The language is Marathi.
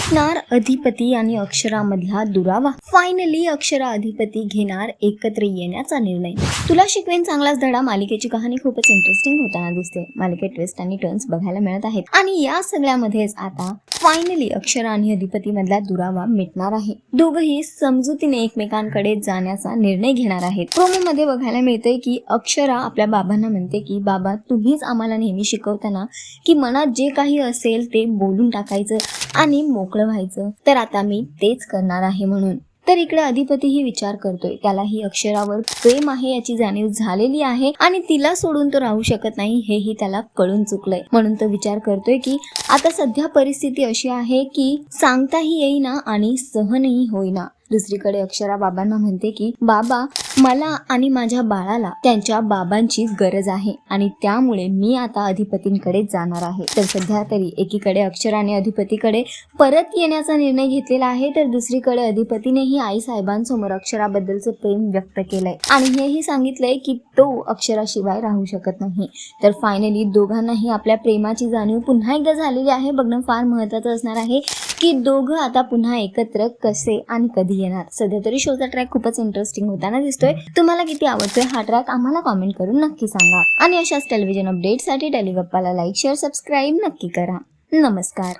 मिटणार अधिपती आणि अक्षरामधला दुरावा. फायनली अक्षरा अधिपती घेणार एकत्र येण्याचा निर्णय. तुला शिकवेन चांगलाच धडा. मालिकेची कहाणी खूपच इंटरेस्टिंग होताना दिसते. मालिकेत ट्विस्ट आणि टर्न्स बघायला मिळत आहेत. आणि या सगळ्यामध्येच आता फायनली अक्षरा आणि अधिपती मधला दुरावा मिटणार आहे. दोघही समजुतीने एकमेकांकडे जाण्याचा निर्णय घेणार आहेत. प्रोमो मध्ये बघायला मिळतंय की अक्षरा आपल्या बाबांना म्हणते की बाबा तुम्हीच आम्हाला नेहमी शिकवताना की मनात जे काही असेल ते बोलून टाकायचं. आणि मोकळं व्हायचं. तर आता मी तेच करणार आहे म्हणून. तर इकडे अधिपतीही विचार करतोय. त्याला ही अक्षरावर प्रेम आहे याची जाणीव झालेली आहे आणि तिला सोडून तो राहू शकत नाही हेही त्याला कळून चुकलंय. म्हणून तो विचार करतोय की आता सध्या परिस्थिती अशी आहे की सांगताही येईना आणि सहनही होईना. दुसरीकडे अक्षरा बाबांना म्हणते की बाबा मला आणि माझ्या बाळाला त्यांच्या बाबांची गरज आहे आणि त्यामुळे मी आता अधिपतींकडे जाणार आहे. तर सध्या तरी एकीकडे अक्षराने अधिपतीकडे परत येण्याचा निर्णय घेतलेला आहे तर दुसरीकडे अधिपतीनेही आई साहेबांसमोर अक्षराबद्दलचं प्रेम व्यक्त केलंय. आणि हेही सांगितलंय की तो अक्षराशिवाय राहू शकत नाही. तर फायनली दोघांनाही आपल्या प्रेमाची जाणीव पुन्हा एकदा झालेली आहे. बघणं फार महत्वाचं असणार आहे. की दोघं आता पुन्हा एकत्र कसे आणि कधी येणार? सध्या तरी शोचा ट्रॅक खूपच इंटरेस्टिंग होताना दिसतोय. तुम्हाला किती आवडतोय हा ट्रॅक आम्हाला कॉमेंट करून नक्की सांगा. आणि अशाच टेलिव्हिजन अपडेटसाठी टेलिगप्पाला लाईक शेअर सबस्क्राईब नक्की करा. नमस्कार.